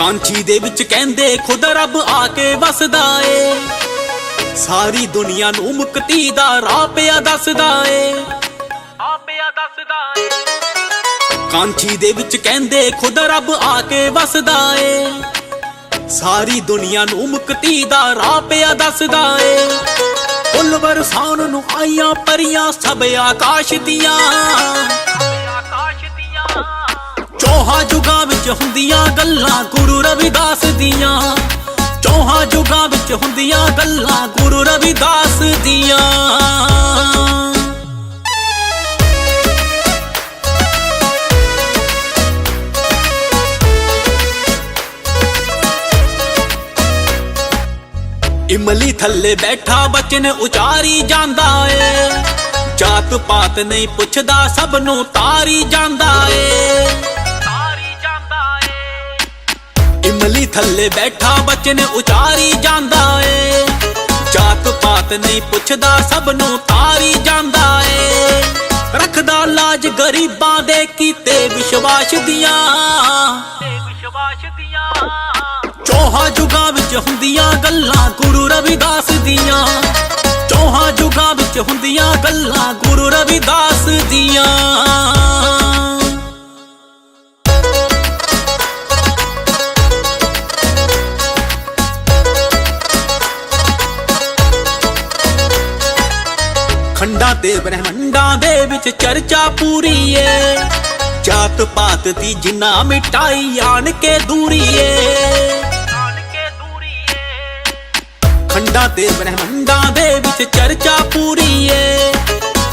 ਕਾਂਚੀ ਦੇ ਵਿੱਚ ਕਹਿੰਦੇ, ਖੁਦ ਰੱਬ ਆ ਕੇ ਵਸਦਾ ਏ। ਸਾਰੀ ਦੁਨੀਆ ਨੂੰ ਮੁਕਤੀ ਦਾ ਰਾਹ ਪਿਆ ਦੱਸਦਾ ਏ। ਆ ਪਿਆ ਦੱਸਦਾ ਏ। ਕਾਂਚੀ ਦੇ ਵਿੱਚ ਕਹਿੰਦੇ, ਖੁਦ ਰੱਬ ਆ ਕੇ ਵਸਦਾ ਏ। ਸਾਰੀ ਦੁਨੀਆ ਨੂੰ ਮੁਕਤੀ ਦਾ ਰਾਹ ਪਿਆ ਦੱਸਦਾ ਏ। ਫੁੱਲ ਵਰਸਾਉਣ ਨੂੰ ਆਈਆਂ ਪਰੀਆਂ, ਸਭ ਆਕਾਸ਼ ਦੀਆਂ ਆਕਾਸ਼ ਦੀਆਂ। ਚੌਹਾਂ ਜੁਗਾਂ ਵਿੱਚ ਹੁੰਦੀਆਂ ਗੱਲਾਂ ਗੁਰੂ ਰਵਿਦਾਸ ਦੀਆਂ। ਚੌਹਾਂ ਜੁਗਾਂ ਵਿੱਚ ਹੁੰਦੀਆਂ ਗੱਲਾਂ ਗੁਰੂ ਰਵਿਦਾਸ ਦੀਆਂ। ਇਮਲੀ ਥੱਲੇ ਬੈਠਾ ਬਚਨ ਉਚਾਰੀ ਜਾਂਦਾ ਏ। ਜਾਤ ਪਾਤ ਨਹੀਂ ਪੁੱਛਦਾ ਸਭ ਨੂੰ ਤਾਰੀ ਜਾਂਦਾ ਏ। ਇਮਲੀ ਥੱਲੇ ਬੈਠਾ ਬਚਨ ਉਚਾਰੀ ਜਾਂਦਾ ਏ। ਜਾਤ ਪਾਤ ਨਹੀਂ ਪੁੱਛਦਾ ਸਭ ਨੂੰ ਤਾਰੀ ਜਾਂਦਾ ਏ। ਰੱਖਦਾ ਲਾਜ ਗਰੀਬਾਂ ਦੇ ਕੀਤੇ ਵਿਸ਼ਵਾਸ ਦੀਆਂ। ਵਿਸ਼ਵਾਸ ਦੀਆਂ ਜੁਗਾਂ ਵਿੱਚ ਹੁੰਦੀਆਂ ਗੱਲਾਂ ਗੁਰੂ ਰਵਿਦਾਸ ਦੀਆਂ। ਚੌਹਾਂ ਜੁਗਾਂ ਵਿੱਚ ਹੁੰਦੀਆਂ ਗੱਲਾਂ ਗੁਰੂ ਰਵਿਦਾਸ ਦੀਆਂ। ਖੰਡਾਂ ਤੇ ਬ੍ਰਹਮੰਡਾਂ ਦੇ ਵਿੱਚ ਚਰਚਾ ਪੂਰੀ ਏ ਜਾਤ ਪਾਤ ਦੀ ਜਿੰਨਾ ਮਿਟਾਈ ਆਣ ਕੇ ਦੂਰੀ ਏ ਆਣ ਕੇ ਦੂਰੀ ਏ ਖੰਡਾਂ ਤੇ ਬ੍ਰਹਮੰਡਾਂ ਦੇ ਵਿੱਚ ਚਰਚਾ ਪੂਰੀ ਏ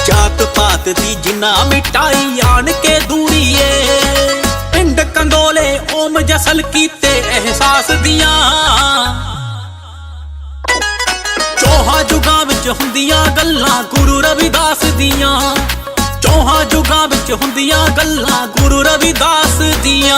ਜਾਤ ਪਾਤ ਦੀ ਜਿੰਨਾ ਮਿਟਾਈ ਆਣ ਕੇ ਦੂਰੀ ਏ ਪਿੰਡ ਕੰਦੋਲੇ ਓਮ ਜਸਲ ਕੀਤੇ ਅਹਿਸਾਸ ਦੀਆਂ। ਚੌਹਾਂ ਜੁਗਾਂ ਵਿੱਚ ਹੁੰਦੀਆਂ ਗੱਲਾਂ ਗੁਰੂ ਦੀਆਂ ਚੌਹਾਂ ਜੁਗਾਂ ਵਿੱਚ ਹੁੰਦੀਆਂ ਗੱਲਾਂ ਗੁਰੂ ਰਵਿਦਾਸ ਦੀਆਂ।